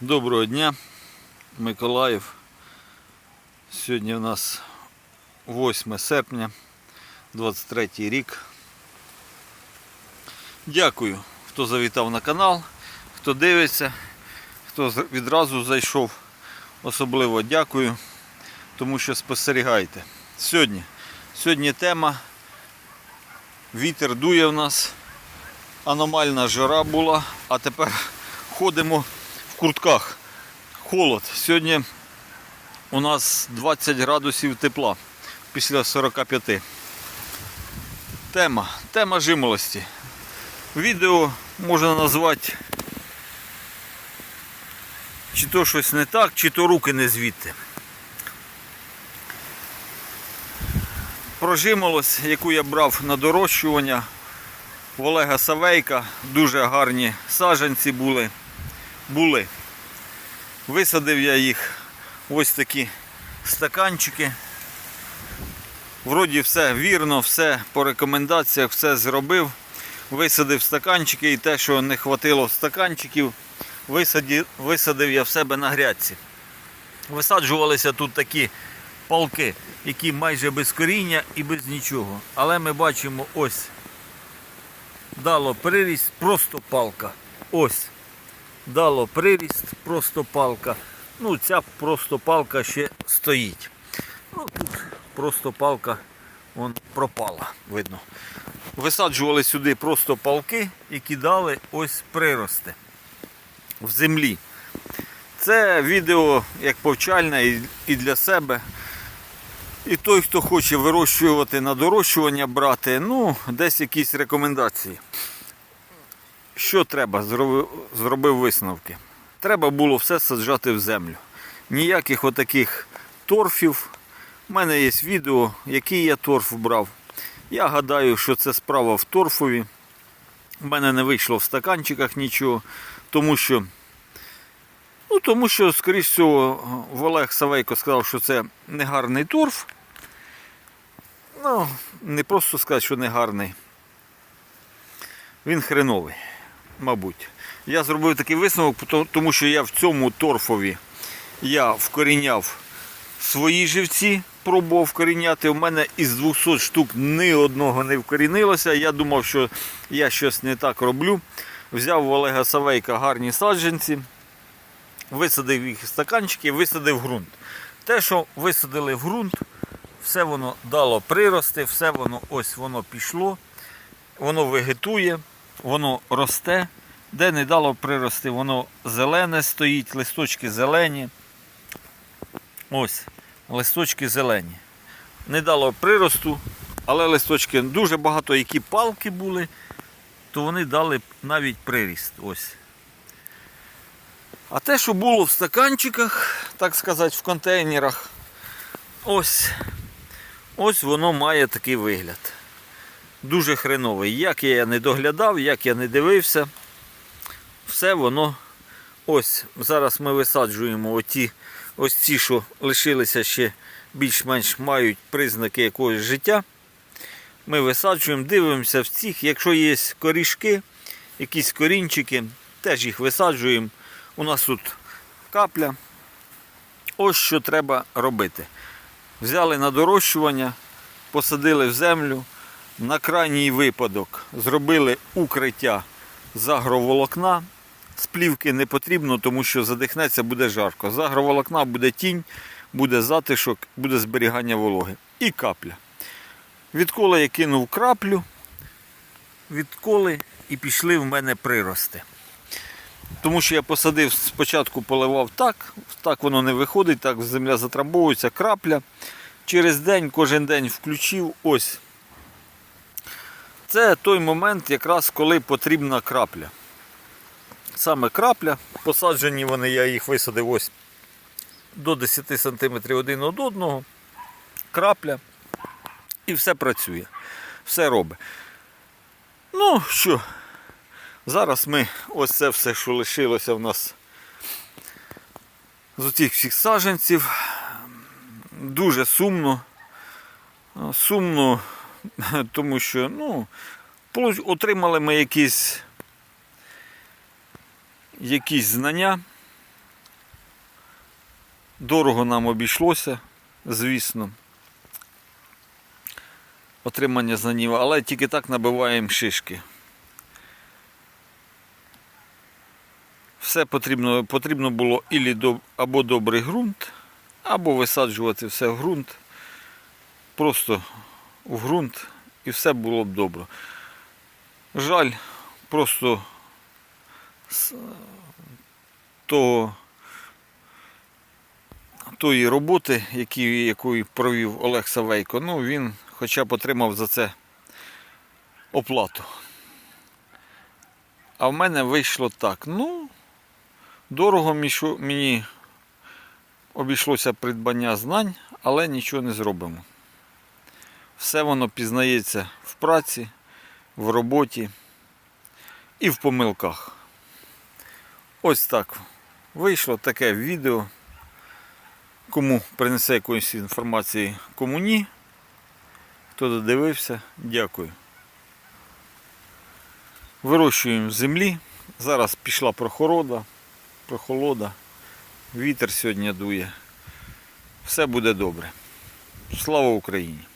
Доброго дня, Миколаїв. Сьогодні у нас 8 серпня, 23 рік. Дякую, хто завітав на канал, хто дивиться, хто відразу зайшов. Особливо дякую, тому що спостерігаєте. Сьогодні, сьогодні тема. Вітер дує в нас, аномальна жара була, а тепер ходимо в куртках. Холод. Сьогодні у нас 20 градусів тепла після 45. Тема. Тема жимолості. Відео можна назвати чи то щось не так, чи то руки не звідти. Про жимолость, яку я брав на дорощування в Олега Савейка, дуже гарні саджанці були були. Висадив я їх ось такі стаканчики. Вроді все вірно, все по рекомендаціях, все зробив. Висадив стаканчики і те, що не хватило стаканчиків, висадив, висадив я в себе на грядці. Висаджувалися тут такі палки, які майже без коріння і без нічого. Але ми бачимо ось дало приріст, просто палка. Ось дало приріст, просто палка. Ну, ця просто палка ще стоїть. Ну, тут просто палка вон, пропала, видно. Висаджували сюди просто палки, які дали ось прирости в землі. Це відео як повчальне і- і для себе. І той, хто хоче вирощувати на дорощування брати, ну, десь якісь рекомендації. Що треба? Зробив, висновки. Треба було все саджати в землю. Ніяких отаких торфів. У мене є відео, який я торф брав. Я гадаю, що це справа в торфові. У мене не вийшло в стаканчиках нічого, тому що, ну, тому що, скоріш всього, Олег Савейко сказав, що це негарний торф. Ну, не просто сказати, що негарний. Він хреновий мабуть. Я зробив такий висновок, тому що я в цьому торфові я вкоріняв свої живці, пробував вкоріняти. У мене із 200 штук ні одного не вкорінилося. Я думав, що я щось не так роблю. Взяв у Олега Савейка гарні саджанці, висадив їх в стаканчики, висадив ґрунт. Те, що висадили в ґрунт, все воно дало прирости, все воно ось воно пішло, воно вегетує воно росте, де не дало прирости, воно зелене стоїть, листочки зелені. Ось, листочки зелені. Не дало приросту, але листочки дуже багато, які палки були, то вони дали навіть приріст. Ось. А те, що було в стаканчиках, так сказати, в контейнерах, ось, ось воно має такий вигляд дуже хреновий. Як я не доглядав, як я не дивився, все воно ось. Зараз ми висаджуємо оті, ось ці, що лишилися ще більш-менш мають признаки якогось життя. Ми висаджуємо, дивимося в цих. Якщо є корішки, якісь корінчики, теж їх висаджуємо. У нас тут капля. Ось що треба робити. Взяли на дорощування, посадили в землю, на крайній випадок зробили укриття з агроволокна. З плівки не потрібно, тому що задихнеться буде жарко. З агроволокна буде тінь, буде затишок, буде зберігання вологи. І капля. Відколи я кинув краплю, відколи і пішли в мене прирости. Тому що я посадив, спочатку поливав так, так воно не виходить, так земля затрамбовується, крапля. Через день, кожен день включив, ось це той момент, якраз коли потрібна крапля. Саме крапля, посаджені вони, я їх висадив ось до 10 см один від одного. Крапля. І все працює. Все робить. Ну що, зараз ми ось це все, що лишилося в нас з оцих всіх саджанців. Дуже сумно. Сумно тому що ну, отримали ми якісь, якісь знання, Дорого нам обійшлося, звісно. Отримання знанів, але тільки так набиваємо шишки. Все потрібно, потрібно було або добрий ґрунт, або висаджувати все в ґрунт. Просто в ґрунт і все було б добре. Жаль, просто з того, тої роботи, які, яку провів Олег Савейко, ну він хоча б отримав за це оплату. А в мене вийшло так. Ну, дорого мені обійшлося придбання знань, але нічого не зробимо. Все воно пізнається в праці, в роботі і в помилках. Ось так вийшло таке відео. Кому принесе якоїсь інформації, кому ні. Хто додивився, дякую. Вирощуємо в землі. Зараз пішла прохолода, прохолода. Вітер сьогодні дує. Все буде добре. Слава Україні!